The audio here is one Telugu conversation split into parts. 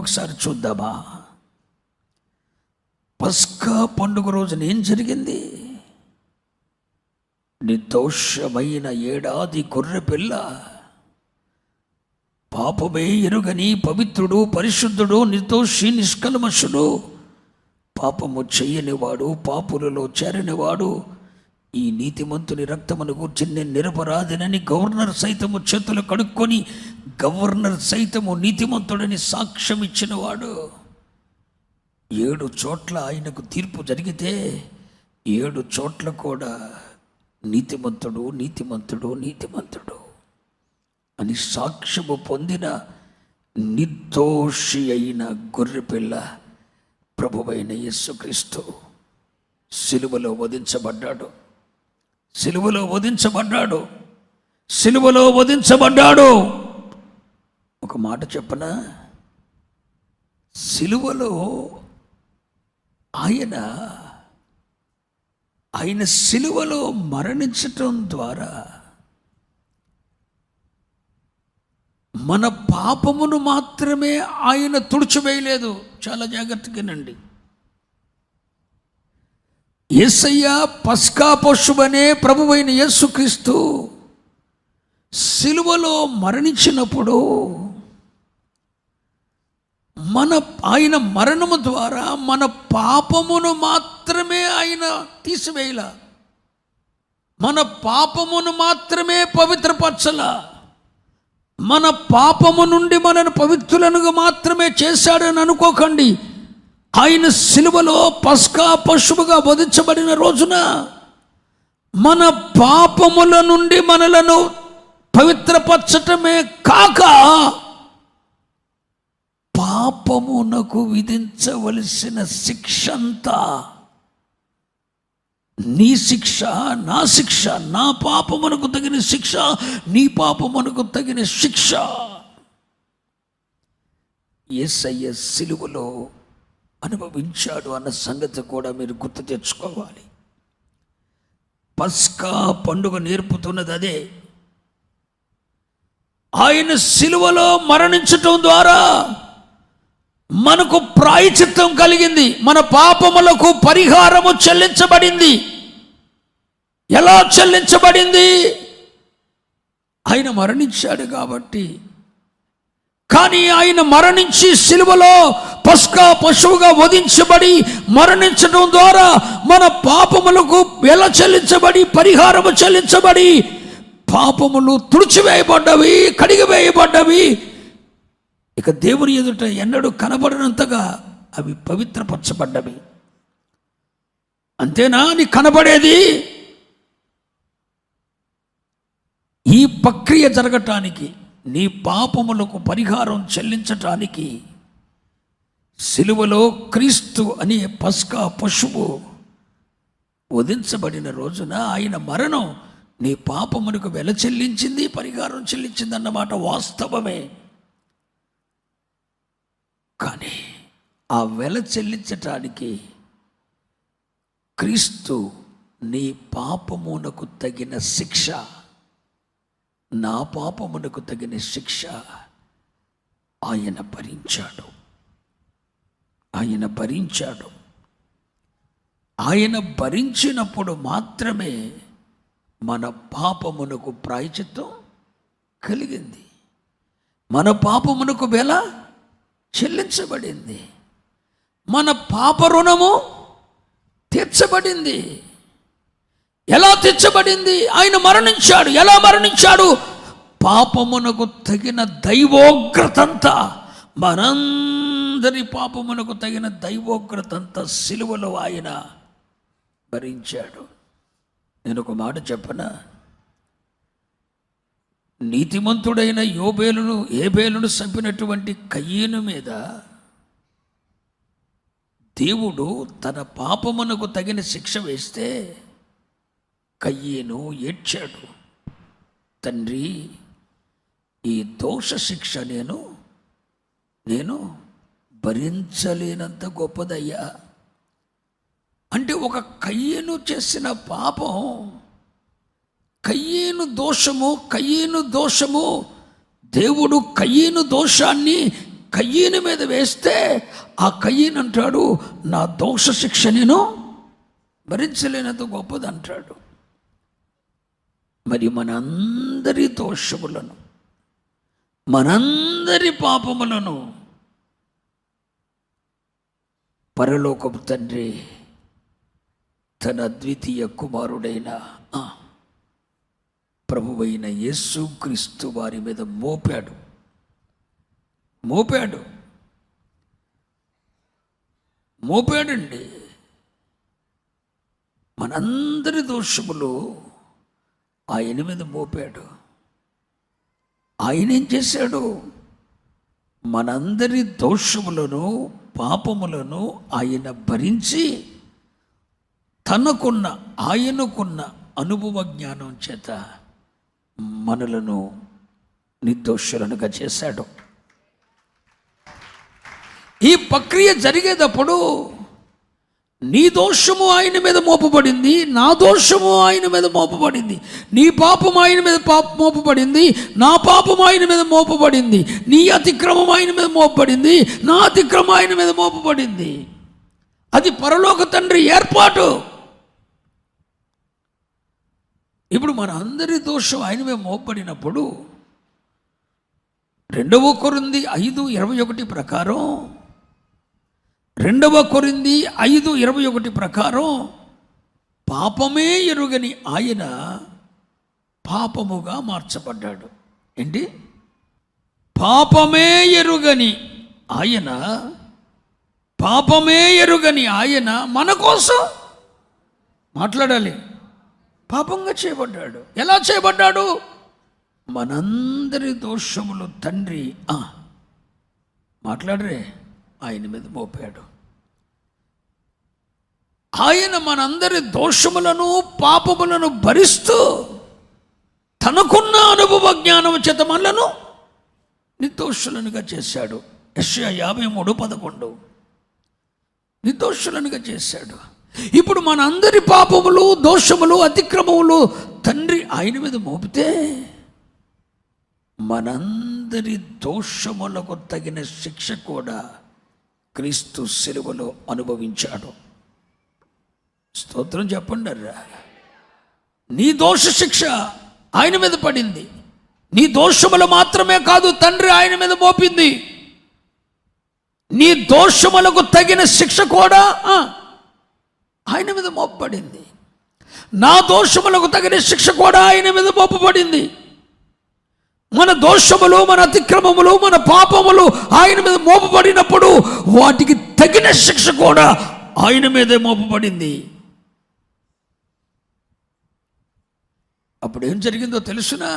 ఒకసారి చూద్దామా? పస్కా పండుగ రోజున ఏం జరిగింది? నిర్దోషమైన ఏడాది గొర్రె పిల్ల. పాపమే ఎరుగని పవిత్రుడు పరిశుద్ధుడు నిర్దోషి నిష్కల్మషుడు. పాపము చెయ్యనివాడు పాపులలో చేరనివాడు. ఈ నీతిమంతుని రక్తమును గూర్చి నేను నిరపరాధినని గవర్నర్ సైతము చేతులు కడుక్కొని గవర్నర్ సైతము నీతిమంతుడని సాక్ష్యం ఇచ్చినవాడు. ఏడు చోట్ల ఆయనకు తీర్పు జరిగితే ఏడు చోట్ల కూడా నీతిమంతుడు నీతిమంతుడు నీతిమంతుడు అని సాక్ష్యము పొందిన నిర్దోషి అయిన గొర్రెపిల్ల ప్రభువైన యేసుక్రీస్తు సిలువలో వధించబడ్డాడు. సిలువలో వధించబడ్డాడు. సిలువలో వధించబడ్డాడు. ఒక మాట చెప్పనా? సిలువలో ఆయన ఆయన సిలువలో మరణించటం ద్వారా మన పాపమును మాత్రమే ఆయన తుడిచివేయలేదు. చాలా జాగ్రత్తగానండి. యేసయ్య పస్కా పశువనే ప్రభువైన యేసుక్రీస్తు సిలువలో మరణించినప్పుడు మన ఆయన మరణము ద్వారా మన పాపమును మాత్రమే ఆయన తీసివేయల. మన పాపమును మాత్రమే పవిత్రపరచల. మన పాపము నుండి మనను పవిత్రులనుగా మాత్రమే చేశాడని అనుకోకండి. ఆయన సిలువలో పస్కా పశువుగా వధించబడిన రోజున మన పాపముల నుండి మనలను పవిత్రపరచటమే కాక పాపమునకు విధించవలసిన శిక్ష అంతా నీ శిక్ష నా శిక్ష నా పాపమునకు తగిన శిక్ష నీ పాపమునకు తగిన శిక్ష. ఎస్ఐఎస్ సిలువలో అనుభవించాడు అన్న సంగతి కూడా మీరు గుర్తు తెచ్చుకోవాలి. పస్కా పండుగ నేర్పుతున్నది అదే. ఆయన సిలువలో మరణించటం ద్వారా మనకు ప్రాయచిత్తం కలిగింది. మన పాపములకు పరిహారము చెల్లించబడింది. ఎలా చెల్లించబడింది? ఆయన మరణించాడు కాబట్టి. కానీ ఆయన మరణించి సిలువలో పస్కా పశువుగా వధించబడి మరణించడం ద్వారా మన పాపములకు వెల చెల్లించబడి పరిహారము చెల్లించబడి పాపములు తుడిచివేయబడ్డవి కడిగివేయబడ్డవి. ఇక దేవుని ఎదుట ఎన్నడూ కనబడినంతగా అవి పవిత్రపరచబడ్డవి. అంతేనా నీ కనబడేది? ఈ ప్రక్రియ జరగటానికి నీ పాపములకు పరిహారం చెల్లించటానికి సిలువలో క్రీస్తు అనే పస్కా పశువు వధించబడిన రోజున ఆయన మరణం నీ పాపమునకు వెల చెల్లించింది పరిహారం చెల్లించింది అన్నమాట వాస్తవమే. కానీ ఆ వెల చెల్లించటానికి క్రీస్తు నీ పాపమునకు తగిన శిక్ష నా పాపమునకు తగిన శిక్ష ఆయన భరించాడు. ఆయన భరించాడు. ఆయన భరించినప్పుడు మాత్రమే మన పాపమునకు ప్రాయచిత్తం కలిగింది. మన పాపమునకు వెల చెల్లించబడింది. మన పాప రుణము తీర్చబడింది. ఎలా తీర్చబడింది? ఆయన మరణించాడు. ఎలా మరణించాడు? పాపమునకు తగిన దైవోగ్రతంతా మనందరి పాపమునకు తగిన దైవోగ్రతంతా సిలువలో ఆయన భరించాడు. నేను ఒక మాట చెప్పనా? నీతిమంతుడైన యోబేలును ఏబేలును చంపినటువంటి కయ్యేను మీద దేవుడు తన పాపమునకు తగిన శిక్ష వేస్తే కయ్యేను ఏడ్చాడు. తండ్రి ఈ దోష శిక్ష నేను నేను భరించలేనంత గొప్పదయ్యా. అంటే ఒక కయ్యేను చేసిన పాపం కయ్యేను దోషము కయ్యేను దోషము దేవుడు కయ్యేను దోషాన్ని కయ్యను మీద వేస్తే ఆ కయ్యని అంటాడు నా దోష శిక్ష నేను భరించలేనంత గొప్పది అంటాడు. మరి మనందరి దోషములను మనందరి పాపములను పరలోకపు తండ్రి తన అద్వితీయ కుమారుడైన ప్రభువైన యేసు క్రీస్తు వారి మీద మోపాడు. మోపాడు. మోపాడండి. మనందరి దోషములు ఆయన మీద మోపాడు. ఆయన ఏం చేశాడు? మనందరి దోషములను పాపములను ఆయన భరించి తనకున్న ఆయనకున్న అనుభవ జ్ఞానం చేత మనలను నిర్దోషులనుగా చేశాడు. ఈ ప్రక్రియ జరిగేటప్పుడు నీ దోషము ఆయన మీద మోపబడింది నా దోషము ఆయన మీద మోపబడింది నీ పాపం ఆయన మీద పాప మోపబడింది నా పాపం ఆయన మీద మోపబడింది నీ అతిక్రమం ఆయన మీద మోపబడింది నా అతిక్రమం ఆయన మీద మోపబడింది. అది పరలోక తండ్రి ఏర్పాటు. ఇప్పుడు మన అందరి దోషం ఆయన మీద మోపబడినప్పుడు రెండవ కొరింది ఐదు ఇరవై ఒకటి ప్రకారం రెండవ కొరింది ఐదు ఇరవై ఒకటి ప్రకారం పాపమే ఎరుగని ఆయన పాపముగా మార్చబడ్డాడు. ఏంటి? పాపమే ఎరుగని ఆయన పాపమే ఎరుగని ఆయన మన కోసం మాట్లాడాలి. పాపంగా చేయబడ్డాడు. ఎలా చేయబడ్డాడు? మనందరి దోషములు తండ్రి ఆ, మాట్లాడరే ఆయన మీద మోపాడు. ఆయన మనందరి దోషములను పాపములను భరిస్తూ తనకున్న అనుభవ జ్ఞానం చేత మనలను నిర్దోషులనుగా చేశాడు. యశ్యా యాభై మూడు పదకొండు. నిర్దోషులనుగా చేశాడు. ఇప్పుడు మనందరి పాపములు దోషములు అతిక్రమములు తండ్రి ఆయన మీద మోపితే మనందరి దోషములకు తగిన శిక్ష కూడా క్రీస్తు సెలవులో అనుభవించాడు. స్తోత్రం చెప్పండి అర్రా నీ దోష శిక్ష ఆయన మీద పడింది. నీ దోషములు మాత్రమే కాదు తండ్రి ఆయన మీద మోపింది. నీ దోషములకు తగిన శిక్ష కూడా ఆయన మీద మోపబడింది. నా దోషములకు తగిన శిక్ష కూడా ఆయన మీద మోపబడింది. మన దోషములు మన అతిక్రమములు మన పాపములు ఆయన మీద మోపబడినప్పుడు వాటికి తగిన శిక్ష కూడా ఆయన మీదే మోపబడింది. అప్పుడు ఏం జరిగిందో తెలుసునా?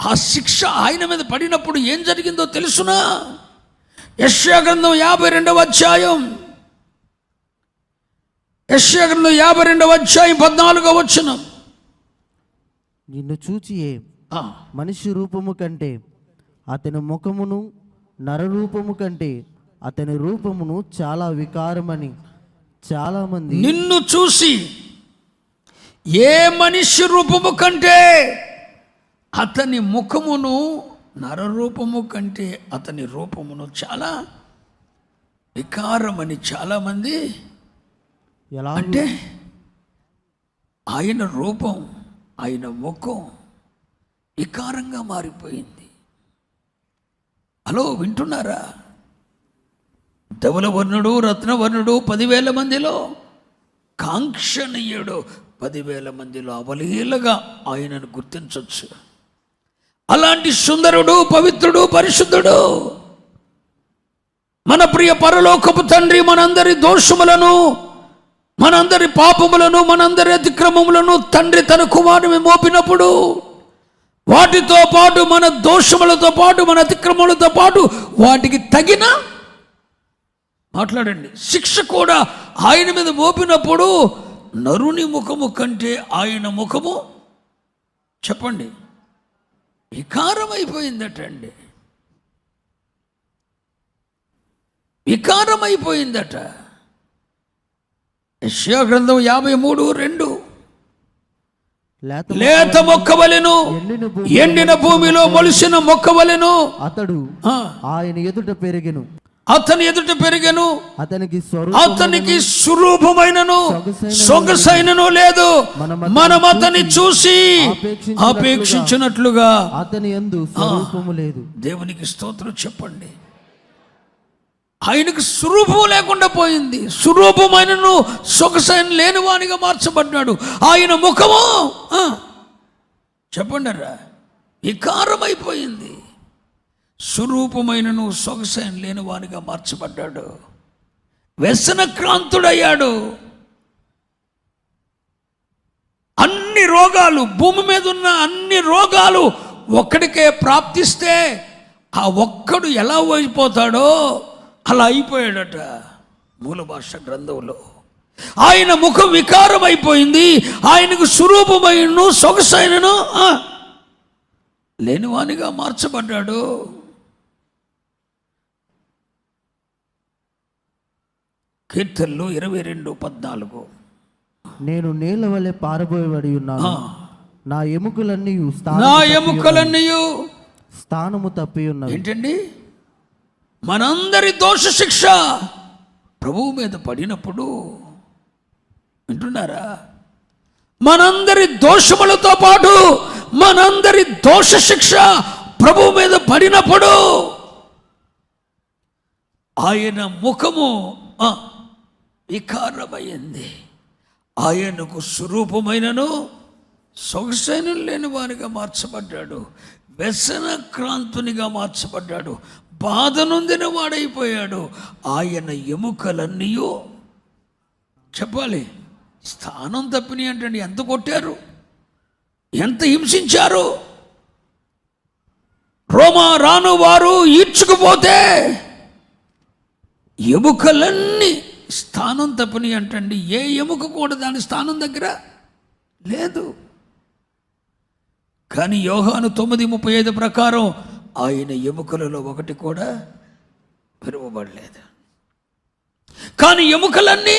ఆ శిక్ష ఆయన మీద పడినప్పుడు ఏం జరిగిందో తెలుసునా? యశ్యా గ్రంథం యాభై రెండవ అధ్యాయం. యశ్యా గ్రంథం యాభై రెండవ అధ్యాయం పద్నాలుగో వచ్చిన నిన్ను చూచియే మనిషి రూపము కంటే అతని ముఖమును నరరూపము కంటే అతని రూపమును చాలా వికారమని చాలామంది నిన్ను చూసి ఏ మనిషి రూపము కంటే అతని ముఖమును నరరూపము కంటే అతని రూపమును చాలా వికారమని చాలామంది ఎలా? అంటే ఆయన రూపం ఆయన ముఖం వికారంగా మారిపోయింది. హలో వింటున్నారా? ధవలవర్ణుడు రత్నవర్ణుడు పదివేల మందిలో కాంక్షణీయుడు పదివేల మందిలో అవలీలగా ఆయనను గుర్తించవచ్చు అలాంటి సుందరుడు పవిత్రుడు పరిశుద్ధుడు మన ప్రియ పరలోకపు తండ్రి మనందరి దోషములను మనందరి పాపములను మనందరి అతిక్రమములను తండ్రి తన కుమారుని మోపినప్పుడు వాటితో పాటు మన దోషములతో పాటు మన అతిక్రమములతో పాటు వాటికి తగిన మాట్లాడండి. శిక్ష కూడా ఆయన మీద మోపినప్పుడు నరుని ముఖము కంటే ఆయన ముఖము చెప్పండి వికారం అయిపోయిందటండి వికారం అయిపోయిందట యెషయా గ్రంథం యాభై మూడు రెండు. లేత మొక్కవలెను ఎండిన భూమి ఎండిన భూమిలో మొలిసిన మొక్కవలెను. అతడు ఆయన ఎదుట పెరిగెను. అతని ఎదుట పెరిగెను. అతనికి అతనికి స్వరూపమైనను సొగసైనను లేదు. మనం అతన్ని చూసి అపేక్షించినట్లుగా అతని యందు స్వరూపము లేదు. దేవునికి స్తోత్రం చెప్పండి. ఆయనకు స్వరూపం లేకుండా పోయింది. స్వరూపమైనను సొగసైన లేనివానిగా మార్చబడ్డాడు. ఆయన ముఖము చెప్పండి రా. వికారమైపోయింది. స్వరూపమైనను సొగసైన లేనివానిగా మార్చబడ్డాడు. వ్యసన క్రాంతుడయ్యాడు. అన్ని రోగాలు భూమి మీద ఉన్న అన్ని రోగాలు ఒక్కడికే ప్రాప్తిస్తే ఆ ఒక్కడు ఎలా అయిపోతాడో అలా అయిపోయాడట మూల భాష గ్రంథంలో. ఆయన ముఖం వికారం అయిపోయింది. ఆయనకు స్వరూపమైనను సొగసైనను లేనివానిగా మార్చబడ్డాడు. కీర్తనలు ఇరవై రెండు పద్నాలుగు. నేను నేల వలె పారబోయబడి ఉన్నాను. నా ఎముకలన్నీ నా ఎముకలన్నయు స్థానము తప్పి ఉన్నవి. ఏంటండి? మనందరి దోష శిక్ష ప్రభువు మీద పడినప్పుడు వింటున్నారా? మనందరి దోషములతో పాటు మనందరి దోష శిక్ష ప్రభువు మీద పడినప్పుడు ఆయన ముఖము వికారమైంది. ఆయనకు స్వరూపమైనను సొగసైన లేని వారిగా మార్చబడ్డాడు. వ్యసన క్రాంతునిగా మార్చబడ్డాడు. బాధ నొందిన వాడైపోయాడు. ఆయన ఎముకలన్నీ చెప్పాలి స్థానం తప్పినాయి అంటే ఎంత కొట్టారు? ఎంత హింసించారు? రోమా రాను వారు ఈడ్చుకుపోతే ఎముకలన్నీ స్థానం తప్పని అంటండి. ఏ ఎముక కూడా దాని స్థానం దగ్గర లేదు. కానీ యోహాను తొమ్మిది ముప్పై ఐదు ప్రకారం ఆయన ఎముకలలో ఒకటి కూడా పెరగబడలేదు కానీ ఎముకలన్నీ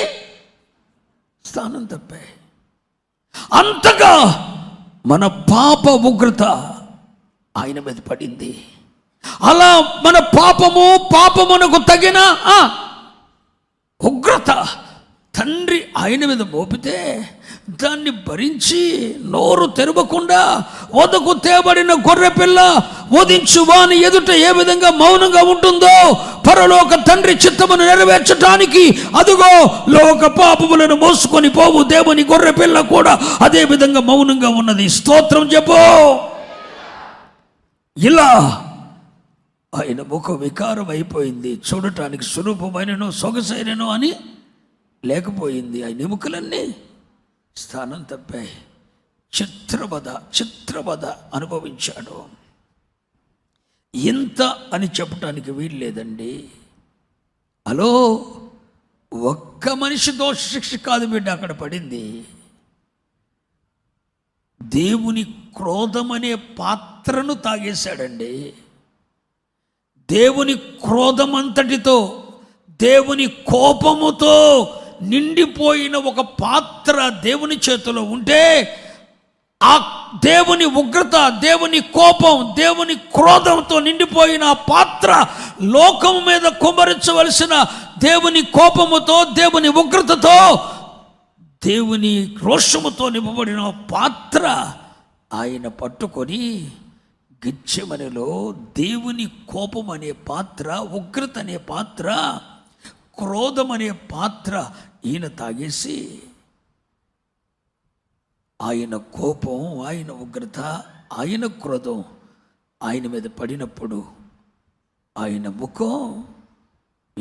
స్థానం తప్పాయి. అంతగా మన పాప ఉగ్రత ఆయన మీద పడింది. అలా మన పాపము పాపమునకు తగిన ఉగ్రత తండ్రి ఆయన మీద మోపితే దాన్ని భరించి నోరు తెరవకుండా వదకు తేబడిన గొర్రెపిల్ల వధించు వాని ఎదుట ఏ విధంగా మౌనంగా ఉంటుందో పరలోక తండ్రి చిత్తమును నెరవేర్చడానికి అదుగో లోక పాపములను మోసుకొని పోవు దేవుని గొర్రెపిల్ల కూడా అదే విధంగా మౌనంగా ఉన్నది. స్తోత్రం చెప్పు. ఇలా ఆయన ముఖ వికారం అయిపోయింది. చూడటానికి స్వరూపమైనను సొగసైనను అని లేకపోయింది. ఆయన ఎముకలన్నీ స్థానం తప్పాయి. చిత్రవధ చిత్రవధ అనుభవించాడు. ఇంత అని చెప్పటానికి వీలు లేదండి. హలో ఒక్క మనిషి దోష శిక్ష కాదు బిడ్డ అక్కడ పడింది. దేవుని క్రోధం అనే పాత్రను తాగేశాడండి. దేవుని క్రోధం అంతటితో దేవుని కోపముతో నిండిపోయిన ఒక పాత్ర దేవుని చేతిలో ఉంటే ఆ దేవుని ఉగ్రత దేవుని కోపం దేవుని క్రోధంతో నిండిపోయిన పాత్ర లోకం మీద కుమరించవలసిన దేవుని కోపముతో దేవుని ఉగ్రతతో దేవుని రోషముతో నింపబడిన పాత్ర ఆయన పట్టుకొని గిచ్చమనిలో దేవుని కోపం అనే పాత్ర ఉగ్రత అనే పాత్ర క్రోధం అనే పాత్ర ఈయన తాగేసి ఆయన కోపం ఆయన ఉగ్రత ఆయన క్రోధం ఆయన మీద పడినప్పుడు ఆయన ముఖం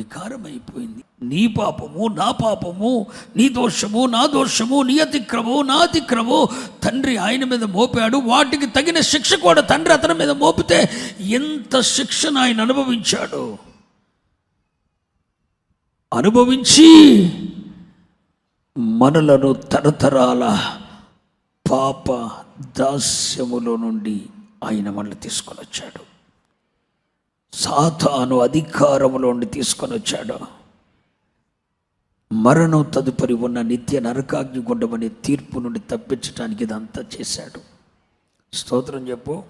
వికారమైపోయింది. నీ పాపము నా పాపము నీ దోషము నా దోషము నీ అతిక్రమము నా అతిక్రమము. తండ్రి ఆయన మీద మోపాడు. వాటికి తగిన శిక్ష కూడా తండ్రి అతని మీద మోపితే ఎంత శిక్షను ఆయన అనుభవించాడు. అనుభవించి మనలను తరతరాల పాప దాస్యములో నుండి ఆయన మనల్ని తీసుకొని వచ్చాడు సాతాను అధికారంలోండి తీసుకొని వచ్చాడు. మరణం తదుపరి ఉన్న నిత్య నరకాగ్ని గుండమనే తీర్పు నుండి తప్పించడానికి ఇదంతా చేశాడు. స్తోత్రం చెప్పు.